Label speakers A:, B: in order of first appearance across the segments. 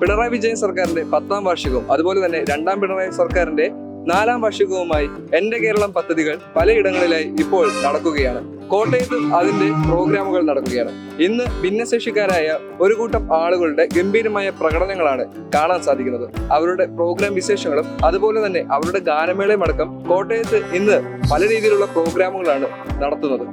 A: പിണറായി വിജയൻ സർക്കാരിന്റെ പത്താം വാർഷികവും അതുപോലെ തന്നെ രണ്ടാം പിണറായി സർക്കാരിന്റെ നാലാം വാർഷികവുമായി എന്റെ കേരളം പദ്ധതികൾ പലയിടങ്ങളിലായി ഇപ്പോൾ നടക്കുകയാണ്. കോട്ടയത്ത് അതിന്റെ പ്രോഗ്രാമുകൾ നടക്കുകയാണ്. ഇന്ന് ഭിന്നശേഷിക്കാരായ ഒരു കൂട്ടം ആളുകളുടെ ഗംഭീരമായ പ്രകടനങ്ങളാണ് കാണാൻ സാധിക്കുന്നത്. അവരുടെ പ്രോഗ്രാം വിശേഷങ്ങളും അതുപോലെ തന്നെ അവരുടെ ഗാനമേളയും അടക്കം കോട്ടയത്ത് ഇന്ന് പല രീതിയിലുള്ള പ്രോഗ്രാമുകളാണ് നടത്തുന്നത്.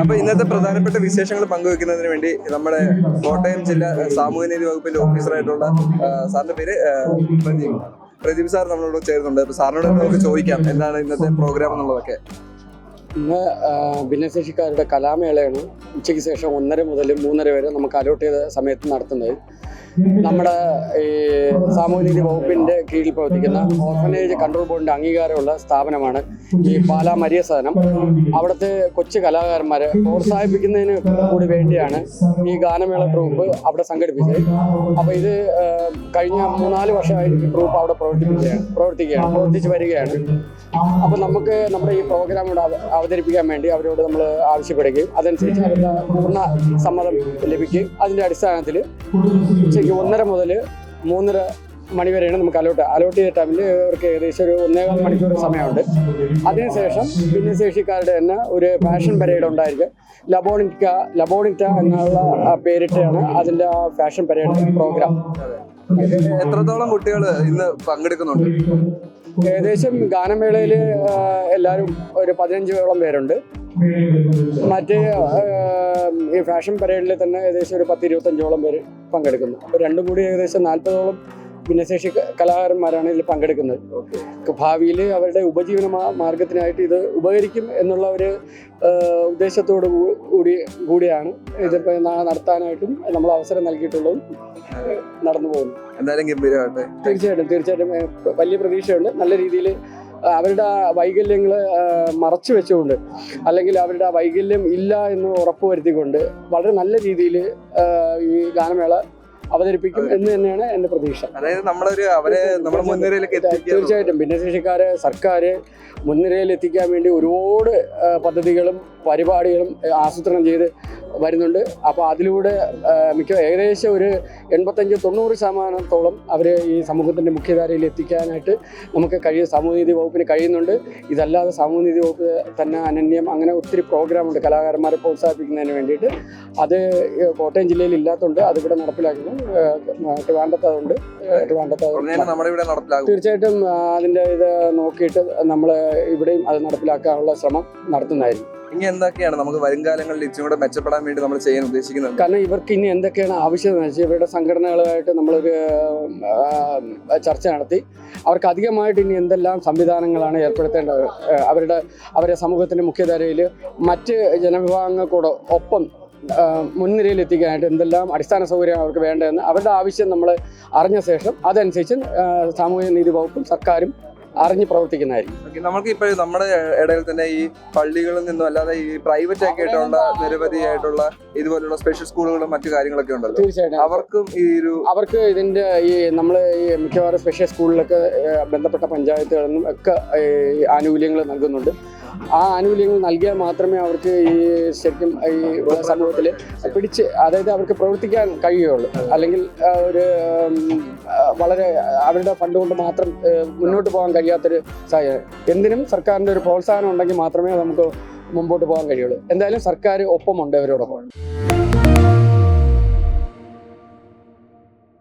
A: അപ്പൊ ഇന്നത്തെ പ്രധാനപ്പെട്ട വിശേഷങ്ങൾ പങ്കുവെക്കുന്നതിന് വേണ്ടി നമ്മുടെ കോട്ടയം ജില്ലാ സാമൂഹ്യനീതി വകുപ്പിന്റെ ഓഫീസറായിട്ടുള്ള സാറിന്റെ പേര് പ്രദീപ്. സാർ നമ്മളോട് ചേരുന്നുണ്ട്. അപ്പൊ സാറിനോട് നമുക്ക് ചോദിക്കാം എന്താണ് ഇന്നത്തെ പ്രോഗ്രാം എന്നുള്ളതൊക്കെ.
B: ഇന്ന് ഭിന്നശേഷിക്കാരുടെ കലാമേളയാണ് ഉച്ചയ്ക്ക് ശേഷം ഒന്നര മുതൽ മൂന്നര വരെ നമുക്ക് അലോട്ട് ചെയ്ത സമയത്ത് നടത്തുന്നത്. നമ്മുടെ ഈ സാമൂഹ്യനീതി വകുപ്പിന്റെ കീഴിൽ പ്രവർത്തിക്കുന്ന ഓർഫനേജ് കൺട്രോൾ ബോർഡിന്റെ അംഗീകാരമുള്ള സ്ഥാപനമാണ് ഈ പാലാ മരിയ സദനം. അവിടുത്തെ കൊച്ചു കലാകാരന്മാരെ പ്രോത്സാഹിപ്പിക്കുന്നതിന് കൂടി വേണ്ടിയാണ് ഈ ഗാനമേള ട്രൂപ്പ് അവിടെ സംഘടിപ്പിച്ചത്. അപ്പോൾ ഇത് കഴിഞ്ഞ മൂന്നാൽ വർഷമായി ഈ ട്രൂപ്പ് അവിടെ പ്രവർത്തിപ്പിക്കുകയാണ് പ്രവർത്തിക്കുകയാണ് പ്രവർത്തിച്ച് വരികയാണ്. അപ്പോൾ നമുക്ക് നമ്മുടെ ഈ പ്രോഗ്രാം ഇവിടെ അവതരിപ്പിക്കാൻ വേണ്ടി അവരോട് നമ്മൾ ആവശ്യപ്പെടുകയും അതനുസരിച്ച് അവരുടെ പൂർണ സമ്മതം ലഭിക്കുകയും അതിന്റെ അടിസ്ഥാനത്തിൽ ഉച്ചയ്ക്ക് ഒന്നര മുതൽ മൂന്നര മണി വരെയാണ് നമുക്ക് അലോട്ട് അലോട്ട് ചെയ്ത ടൈമിൽ അവർക്ക് ഏകദേശം ഒരു ഒന്നേകാൽ മണിക്കൂർ സമയമുണ്ട്. അതിനുശേഷം ഭിന്നശേഷിക്കാരുടെ തന്നെ ഒരു ഫാഷൻ പരേഡ് ഉണ്ടായിരിക്കും. ലബോണിക്ക ലബോണിറ്റ എന്നുള്ള പേരിട്ടാണ് അതിന്റെ ആ ഫാഷൻ പരേഡ് പ്രോഗ്രാം
A: എത്രത്തോളം കുട്ടികൾ ഇന്ന് പങ്കെടുക്കുന്നുണ്ട്?
B: ഏകദേശം ഗാനമേളയിൽ എല്ലാവരും ഒരു പതിനഞ്ചോളം പേരുണ്ട്. മറ്റ് ഈ ഫാഷൻ പരേഡിൽ തന്നെ ഏകദേശം ഒരു പത്ത് ഇരുപത്തഞ്ചോളം പേര് പങ്കെടുക്കുന്നു. അപ്പോൾ രണ്ടും കൂടി ഏകദേശം നാൽപ്പതോളം ഭിന്നശേഷി കലാകാരന്മാരാണ് ഇതിൽ പങ്കെടുക്കുന്നത്. ഭാവിയിൽ അവരുടെ ഉപജീവന മാർഗത്തിനായിട്ട് ഇത് ഉപകരിക്കും എന്നുള്ള ഒരു ഉദ്ദേശത്തോട് കൂടി കൂടിയാണ് ഇതിപ്പോൾ നടത്താനായിട്ടും നമ്മൾ അവസരം നൽകിയിട്ടുള്ളതും നടന്നു പോകുന്നു
A: എന്തായാലും
B: തീർച്ചയായിട്ടും തീർച്ചയായിട്ടും. വലിയ പ്രതീക്ഷയുണ്ട്. നല്ല രീതിയിൽ അവരുടെ വൈകല്യങ്ങൾ മറച്ചു വെച്ചുകൊണ്ട് അല്ലെങ്കിൽ അവരുടെ ആ വൈകല്യം ഇല്ല എന്ന് ഉറപ്പ് വരുത്തിക്കൊണ്ട് വളരെ നല്ല രീതിയിൽ ഈ ഗാനമേള അവതരിപ്പിക്കും എന്ന് തന്നെയാണ് എന്റെ പ്രതീക്ഷ.
A: അതായത് നമ്മളൊരു അവരെ നമ്മുടെ മുൻനിരയിലേക്ക് എത്തിക്കുക
B: തീർച്ചയായിട്ടും. ഭിന്നശേഷിക്കാരെ സർക്കാർ മുൻനിരയിൽ എത്തിക്കാൻ വേണ്ടി ഒരുപാട് പദ്ധതികളും പരിപാടികളും ആസൂത്രണം ചെയ്ത് വരുന്നുണ്ട്. അപ്പോൾ അതിലൂടെ മിക്ക ഏകദേശം ഒരു എൺപത്തഞ്ച് തൊണ്ണൂറ് ശതമാനത്തോളം അവർ ഈ സമൂഹത്തിന്റെ മുഖ്യധാരയിൽ എത്തിക്കാനായിട്ട് നമുക്ക് കഴിയും സാമൂഹ്യനീതി വകുപ്പിന് കഴിയുന്നുണ്ട്. ഇതല്ലാതെ സാമൂഹ്യനീതി വകുപ്പ് തന്നെ അനന്യം അങ്ങനെ ഒത്തിരി പ്രോഗ്രാമുണ്ട് കലാകാരന്മാരെ പ്രോത്സാഹിപ്പിക്കുന്നതിന് വേണ്ടിയിട്ട്. അത് കോട്ടയം ജില്ലയിൽ ഇല്ലാത്തതുകൊണ്ട് അതിവിടെ നടപ്പിലാക്കുന്നു. ട്രിവാൻഡ്രത്ത് അതുണ്ട് ട്രിവാൻഡ്രത്ത് തീർച്ചയായിട്ടും അതിന്റെ ഇത് നോക്കിയിട്ട് നമ്മൾ ഇവിടെയും അത് നടപ്പിലാക്കാനുള്ള ശ്രമം നടത്തുന്നതായിരിക്കും.
A: ഇനി എന്തൊക്കെയാണ് നമുക്ക് വരും കാലങ്ങളിൽ ഇച്ചിരി കൂടെ മെച്ചപ്പെടാൻ വേണ്ടി നമ്മൾ ചെയ്യാൻ ഉദ്ദേശിക്കുന്നത്?
B: കാരണം ഇവർക്ക് ഇനി എന്തൊക്കെയാണ് ആവശ്യം എന്ന് വെച്ചാൽ ഇവരുടെ സംഘടനകളുമായിട്ട് നമ്മളൊരു ചർച്ച നടത്തി. അവർക്ക് അധികമായിട്ട് ഇനി എന്തെല്ലാം സംവിധാനങ്ങളാണ് ഏർപ്പെടുത്തേണ്ടത്? അവരുടെ അവരെ സമൂഹത്തിന്റെ മുഖ്യധാരയിൽ മറ്റ് ജനവിഭാഗങ്ങൾക്കൂടെ ഒപ്പം മുൻനിരയിൽ എത്തിക്കാനായിട്ട് എന്തെല്ലാം അടിസ്ഥാന സൗകര്യം അവർക്ക് വേണ്ടതെന്ന് അവരുടെ ആവശ്യം നമ്മൾ അറിഞ്ഞ ശേഷം അതനുസരിച്ച് സാമൂഹ്യ നീതി വകുപ്പും സർക്കാരും അറിഞ്ഞ് പ്രവർത്തിക്കുന്നതായിരിക്കും.
A: നമുക്ക് ഇപ്പോൾ നമ്മുടെ ഇടയിൽ തന്നെ ഈ പള്ളികളിൽ നിന്നും അല്ലാതെ ഈ പ്രൈവറ്റ് ഒക്കെ ആയിട്ടുള്ള നിരവധി ആയിട്ടുള്ള ഇതുപോലുള്ള സ്പെഷ്യൽ സ്കൂളുകളും മറ്റു കാര്യങ്ങളൊക്കെ ഉണ്ടല്ലോ.
B: തീർച്ചയായിട്ടും.
A: അവർക്കും ഈ ഒരു
B: അവർക്ക് ഇതിന്റെ ഈ നമ്മൾ ഈ മിക്കവാറും സ്പെഷ്യൽ സ്കൂളിലൊക്കെ ബന്ധപ്പെട്ട പഞ്ചായത്തുകളിൽ നിന്നും ഒക്കെ ആനുകൂല്യങ്ങൾ നൽകുന്നുണ്ട്. ആ ആനുകൂല്യങ്ങൾ നൽകിയാൽ മാത്രമേ അവർക്ക് ഈ ശരിക്കും ഈ സമൂഹത്തിൽ പിടിച്ച് അതായത് അവർക്ക് പ്രവർത്തിക്കാൻ കഴിയുകയുള്ളൂ. അല്ലെങ്കിൽ ഒരു വളരെ അവരുടെ ഫണ്ട് കൊണ്ട് മാത്രം മുന്നോട്ട് പോകാൻ കഴിയാത്തൊരു സാഹചര്യം. എന്തിനും സർക്കാരിന്റെ ഒരു പ്രോത്സാഹനം ഉണ്ടെങ്കിൽ മാത്രമേ നമുക്ക് മുമ്പോട്ട് പോകാൻ കഴിയുള്ളൂ. എന്തായാലും സർക്കാർ ഒപ്പമുണ്ട് അവരോടൊപ്പം